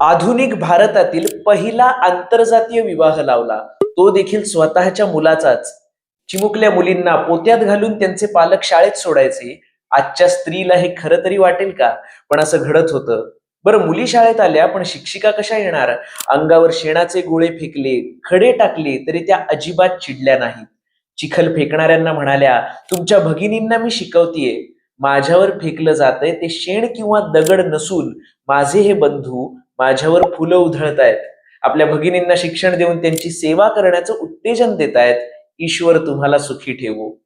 आधुनिक भारतातील पहिला आंतरजातीय विवाह लावला. तो देखील स्वतःच्या मुलाचाच. चिमुकल्या मुलींना पोत्यात घालून त्यांचे पालक शाळेत सोडायचे. आजच्या स्त्रीला हे खरं तरी वाटेल का? पण असं घडत होतं. बरं मुली शाळेत आल्या पण शिक्षिका कशा येणार? अंगावर शेणाचे गोळे फेकले खडे टाकले तरी त्या अजिबात चिडल्या नाहीत. चिखल फेकणाऱ्यांना म्हणाल्या तुमच्या भगिनींना मी शिकवतीये. माझ्यावर फेकलं जातंय ते शेण किंवा दगड नसून माझे हे बंधू माझ्यावर फुलं उधळतायत. आपल्या भगिनींना शिक्षण देऊन त्यांची सेवा करण्याचं उत्तेजन देतायत. ईश्वर तुम्हाला सुखी ठेवू.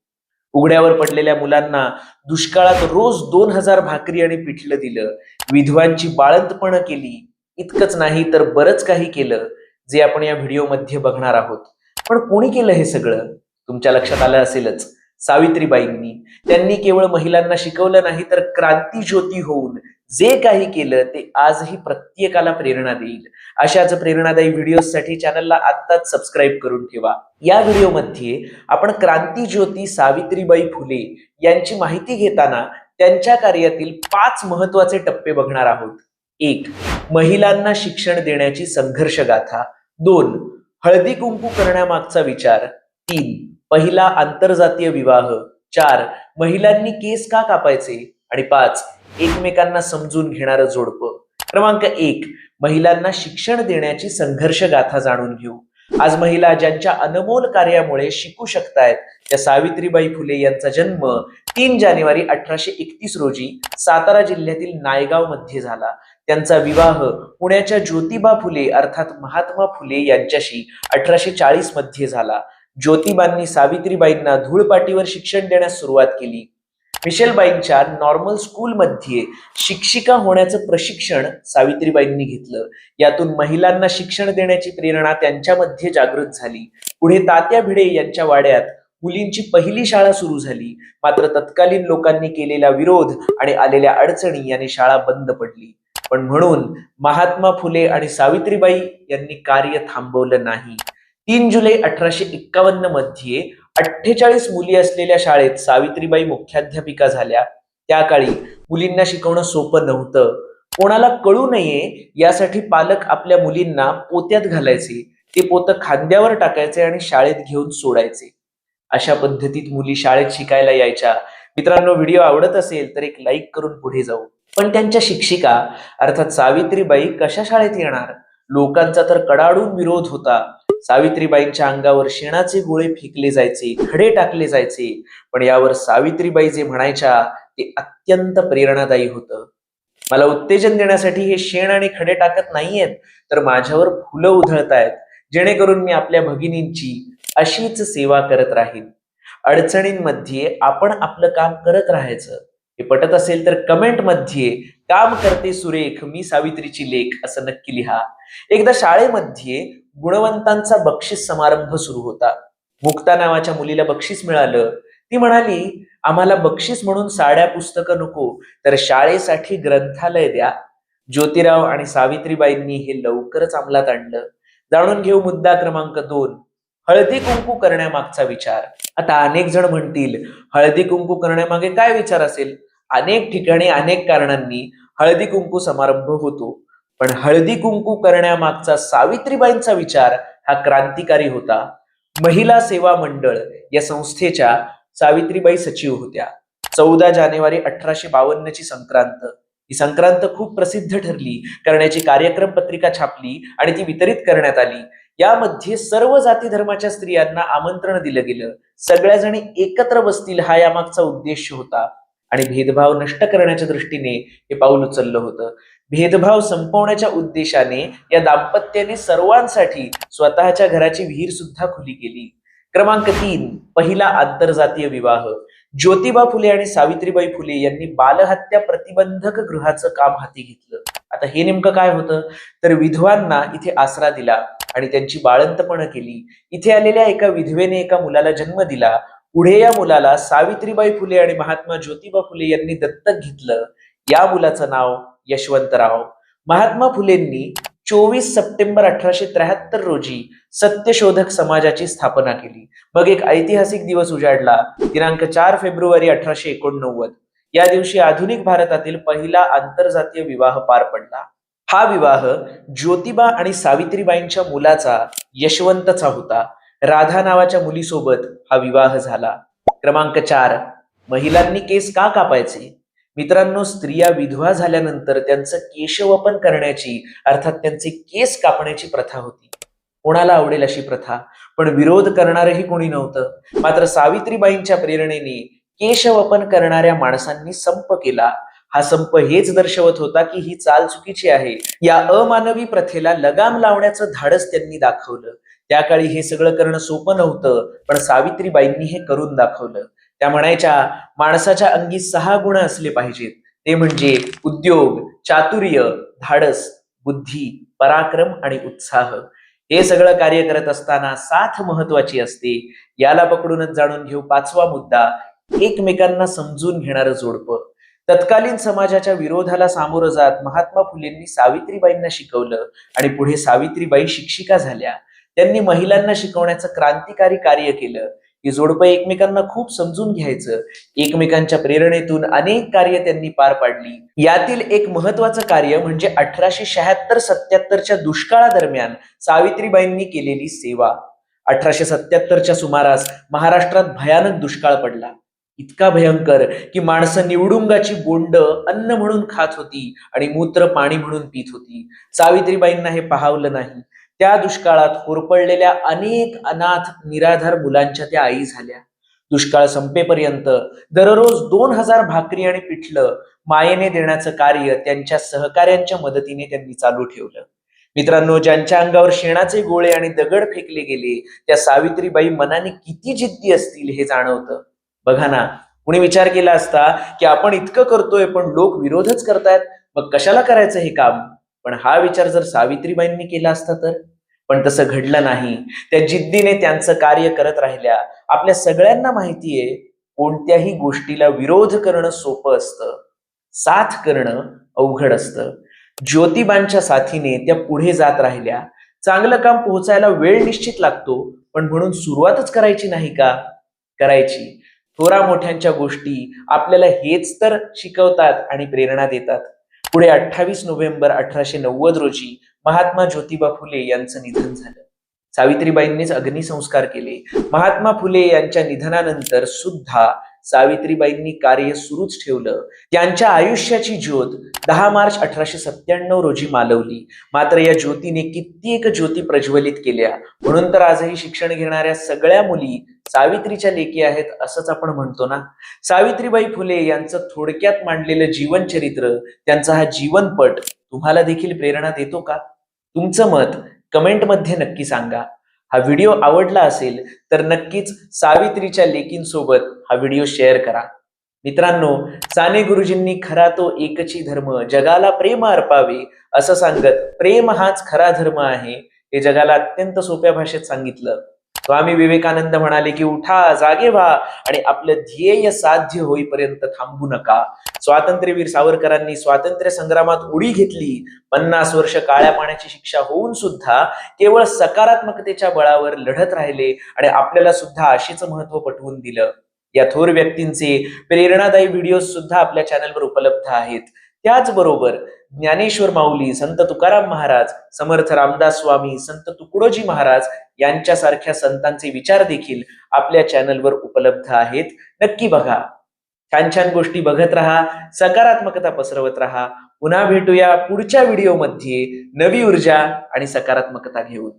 उघड्यावर पडलेल्या मुलांना दुष्काळात रोज दोन हजार भाकरी आणि पिठलं दिलं. विधवांची बाळंतपणं केली. इतकंच नाही तर बरंच काही केलं जे आपण या व्हिडिओमध्ये बघणार आहोत. पण कोणी केलं हे सगळं? तुमच्या लक्षात आलं असेलच. सावित्रीबाईंनी. त्यांनी केवळ महिलांना शिकवलं नाही तर क्रांती ज्योती होऊन जे काही केलं ते आजही प्रत्येकाला प्रेरणा देईल. अशाच प्रेरणादायी व्हिडिओसाठी चॅनलला आत्ताच सबस्क्राईब करून ठेवा. या व्हिडिओमध्ये आपण क्रांती ज्योती सावित्रीबाई फुले यांची माहिती घेताना त्यांच्या कार्यातील पाच महत्त्वाचे टप्पे बघणार आहोत. एक महिलांना शिक्षण देण्याची संघर्ष गाथा दोन हळदी कुंकू करण्यामागचा विचार. तीन पहिला आंतरजातीय विवाह. चार महिलांनी केस का कापायचे? आणि पाच एकमेकांना समजून घेणारं जोडपं. क्रमांक एक महिलांना शिक्षण देण्याची संघर्ष गाथा जाणून घेऊ. आज महिला ज्यांच्या अनमोल कार्यामुळे शिकू शकतायत त्या सावित्रीबाई फुले यांचा जन्म तीन जानेवारी अठराशे एकतीस रोजी सातारा जिल्ह्यातील नायगावमध्ये झाला. त्यांचा विवाह पुण्याच्या ज्योतिबा फुले अर्थात महात्मा फुले यांच्याशी अठराशे चाळीसमध्ये झाला. ज्योतिबांनी सावित्रीबाईंना धूळपाटीवर शिक्षण देण्यास सुरुवात केली. मिशेलबाईंच्या नॉर्मल स्कूलमध्ये शिक्षिका होण्याचं प्रशिक्षण सावित्रीबाईंनी घेतलं. यातून महिलांना शिक्षण देण्याची प्रेरणा त्यांच्यामध्ये जागृत झाली. पुढे तात्या भिडे यांच्या वाड्यात मुलींची पहिली शाळा सुरू झाली. मात्र तत्कालीन लोकांनी केलेला विरोध आणि आलेल्या अडचणी याने शाळा बंद पडली. पण म्हणून महात्मा फुले आणि सावित्रीबाई यांनी कार्य थांबवलं नाही. तीन जुलै अठराशे एक्कावन्नमध्ये अठ्ठेचाळीस मुली असलेल्या शाळेत सावित्रीबाई मुख्याध्यापिका झाल्या. त्या काळी मुलींना शिकवणं सोपं नव्हतं. कोणाला कळू नये यासाठी पालक आपल्या मुलींना पोत्यात घालायचे. ते पोतं खांद्यावर टाकायचे आणि शाळेत घेऊन सोडायचे. अशा पद्धतीत मुली शाळेत शिकायला यायच्या. मित्रांनो व्हिडिओ आवडत असेल तर एक लाईक करून पुढे जाऊ. पण त्यांच्या शिक्षिका अर्थात सावित्रीबाई कशा शाळेत येणार? लोकांचा तर कडाडून विरोध होता. सावित्रीबाईंच्या अंगावर शेणाचे गोळे फेकले जायचे खडे टाकले जायचे. पण यावर सावित्रीबाई जे म्हणायच्या ते अत्यंत प्रेरणादायी होतं. मला उत्तेजन देण्यासाठी हे शेण आणि खडे टाकत नाहीयेत तर माझ्यावर फुलं उधळतायत. जेणेकरून मी आपल्या भगिनींची अशीच सेवा करत राहीन. अडचणींमध्ये आपण आपलं काम करत राहायचं. हे पटत असेल तर कमेंटमध्ये काम करते सुरेख मी सावित्रीची लेख असं नक्की लिहा. एकदा शाळेमध्ये गुणवंतांचा बक्षीस समारंभ सुरू होता. मुक्ता नावाच्या मुलीला बक्षीस मिळालं. ती म्हणाली आम्हाला बक्षीस म्हणून साड्या पुस्तकं नको तर शाळेसाठी ग्रंथालय द्या. ज्योतिराव आणि सावित्रीबाईंनी हे लवकरच अंमलात आणलं. जाणून घेऊ मुद्दा क्रमांक दोन. हळदी कुंकू करण्यामागचा विचार. आता अनेक जण म्हणतील हळदी कुंकू करण्यामागे काय विचार असेल? अनेक ठिकाणी अनेक कारणांनी हळदी कुंकू समारंभ होतो. पण हळदी कुंकू करण्यामागचा सावित्रीबाईंचा विचार हा क्रांतिकारी होता. महिला सेवा मंडळ या संस्थेच्या सावित्रीबाई सचिव होत्या. चौदा जानेवारी अठराशे बावन्नची संक्रांत. ही संक्रांत खूप प्रसिद्ध ठरली. करण्याची कार्यक्रम पत्रिका छापली आणि ती वितरित करण्यात आली. यामध्ये सर्व जाती धर्माच्या स्त्रियांना आमंत्रण दिलं गेलं. सगळ्या जणी एकत्र बसतील हा यामागचा उद्देश होता. आणि भेदभाव नष्ट करण्याच्या दृष्टीने हे पाऊल उचललं होतं. भेदभाव संपवण्याच्या उद्देशाने या दाम्पत्याने सर्वांसाठी स्वतःच्या घराची विहीर सुद्धा खुली केली. क्रमांक तीन पहिला आंतरजातीय विवाह. ज्योतिबा फुले आणि सावित्रीबाई फुले यांनी बालहत्या प्रतिबंधक गृहाचं काम हाती घेतलं. आता हे नेमकं काय होतं? तर विधवांना इथे आसरा दिला आणि त्यांची बाळंतपणं केली. इथे आलेल्या एका विधवेने एका मुलाला जन्म दिला. पुढे या मुलाला सावित्रीबाई फुले आणि महात्मा ज्योतिबा फुले यांनी दत्तक घेतलं. या मुलाचं नाव यशवंतराव महात्मा फुलेंनी चोवीस सप्टेंबर अठराशे त्र्याहत्तर रोजी सत्यशोधक समाजाची स्थापना केली. मग एक ऐतिहासिक दिवस उजाडला. दिनांक चार फेब्रुवारी अठराशे एकोणनव्वद. या दिवशी आधुनिक भारतातील पहिला आंतरजातीय विवाह पार पडला. हा विवाह ज्योतिबा आणि सावित्रीबाईंच्या मुलाचा यशवंतचा होता. राधा नावाच्या मुलीसोबत हा विवाह झाला. क्रमांक चार महिलांनी केस का कापायचे? मित्रांनो स्त्रिया विधवा झाल्यानंतर त्यांचं केशवपन करण्याची अर्थात त्यांचे केस कापण्याची प्रथा होती. कोणाला आवडेल अशी प्रथा? पण विरोध करणारही कोणी नव्हतं. मात्र सावित्रीबाईंच्या प्रेरणेने केशवपन करणाऱ्या माणसांनी संप केला. हा संप हेच दर्शवत होता की ही चाल चुकीची आहे. या अमानवी प्रथेला लगाम लावण्याचं धाडस त्यांनी दाखवलं. त्या काळी हे सगळं करणं सोपं नव्हतं पण सावित्रीबाईंनी हे करून दाखवलं. त्या म्हणायच्या माणसाच्या अंगी सहा गुण असले पाहिजेत. ते म्हणजे उद्योग चातुर्य धाडस बुद्धी पराक्रम आणि उत्साह. हे सगळं कार्य करत असताना साथ महत्वाची असते. याला पकडूनच जाणून घेऊ पाचवा मुद्दा एकमेकांना समजून घेणारं जोडपं. तत्कालीन समाजाच्या विरोधाला सामोरं जात महात्मा फुलेंनी सावित्रीबाईंना शिकवलं आणि पुढे सावित्रीबाई शिक्षिका झाल्या. त्यांनी महिलांना शिकवण्याचं क्रांतिकारी कार्य केलं. की जोडपं एकमेकांना खूप समजून घ्यायचं. एकमेकांच्या प्रेरणेतून अनेक कार्य त्यांनी पार पाडली. यातील एक महत्वाचं कार्य म्हणजे अठराशे शहात्तर सत्याहत्तरच्या दुष्काळादरम्यान सावित्रीबाईंनी केलेली सेवा. अठराशे सत्याहत्तरच्या सुमारास महाराष्ट्रात भयानक दुष्काळ पडला. इतका भयंकर की माणसं निवडुंगाची बोंड अन्न म्हणून खात होती आणि मूत्र पाणी म्हणून पित होती. सावित्रीबाईंना हे पाहावलं नाही. त्या दुष्काळात होरपळलेल्या अनेक अनाथ निराधार मुलांच्या त्या आई झाल्या. दुष्काळ संपेपर्यंत दररोज दोन हजार भाकरी आणि पिठलं मायेने देण्याचं कार्य त्यांच्या सहकार्यांच्या मदतीने त्यांनी चालू ठेवलं. मित्रांनो ज्यांच्या अंगावर शेणाचे गोळे आणि दगड फेकले गेले त्या सावित्रीबाई मनाने किती जिद्दी असतील हे जाणवतं. बघा ना कुणी विचार केला असता की आपण इतकं करतोय पण लोक विरोधच करतायत. मग कशाला करायचं हे काम? पण हा विचार जर सावित्रीबाईंनी केला असता तर? पण तसं घडलं नाही. त्या जिद्दीने त्यांचं कार्य करत राहिल्या. आपल्या सगळ्यांना माहितीये कोणत्याही गोष्टीला विरोध करणं सोपं असतं. साथ करणं अवघड असतं. ज्योतिबांच्या साथीने त्या पुढे जात राहिल्या. चांगलं काम पोहोचायला वेळ निश्चित लागतो पण म्हणून सुरुवातच करायची नाही का? करायची. थोरा मोठ्यांच्या गोष्टी आपल्याला हेच तर शिकवतात आणि प्रेरणा देतात. पुढे अठ्ठावीस नोव्हेंबर अठराशे नव्वद रोजी महात्मा ज्योतिबा फुले यांचं निधन झालं. सावित्रीबाईंनीच अग्निसंस्कार केले. महात्मा फुले यांच्या निधनानंतर सुद्धा सावित्रीबाईंनी कार्य सुरूच ठेवलं. त्यांच्या आयुष्याची ज्योत दहा मार्च अठराशे सत्त्याण्णव रोजी मालवली. मात्र या ज्योतीने कित्येक ज्योती प्रज्वलित केल्या. म्हणून तर आजही शिक्षण घेणाऱ्या सगळ्या मुली सावित्रीच्या लेखी आहेत असंच आपण म्हणतो ना? सावित्रीबाई फुले यांचं थोडक्यात मांडलेलं जीवनचरित्र त्यांचा हा जीवनपट तुम्हाला देखील प्रेरणा देतो का? तुमचं मत कमेंटमध्ये नक्की सांगा. हा व्हिडिओ आवडला असेल तर नक्कीच सावित्रीच्या लेकींसोबत हा व्हिडिओ शेअर करा. मित्रांनो साने गुरुजींनी खरा तो एकची धर्म जगाला प्रेम अर्पावे असं सांगत प्रेम हाच खरा धर्म आहे हे जगाला अत्यंत सोप्या भाषेत सांगितलं. स्वामी विवेकानंद म्हणाले की उठा जागे व्हा आणि आपलं ध्येय साध्य होईपर्यंत थांबू नका. स्वातंत्र्यवीर सावरकरांनी स्वातंत्र्य संग्रामात उडी घेतली. पन्नास वर्ष काळ्या पाण्याची शिक्षा होऊन सुद्धा केवळ सकारात्मकतेच्या बळावर लढत राहिले आणि आपल्याला सुद्धा अशीच महत्त्व पटवून दिलं. या थोर व्यक्तींचे प्रेरणादायी व्हिडिओ सुद्धा आपल्या चॅनलवर उपलब्ध आहेत. त्याचबरोबर ज्ञानेश्वर माऊली संत तुकाराम महाराज समर्थ रामदास स्वामी संत तुकडोजी महाराज यांच्यासारख्या संतांचे विचार देखील आपल्या चॅनलवर उपलब्ध आहेत. नक्की बघा. छान छान गोष्टी बघत राहा सकारात्मकता पसरवत राहा. पुन्हा भेटूया पुढच्या व्हिडिओमध्ये नवी ऊर्जा आणि सकारात्मकता घेऊन.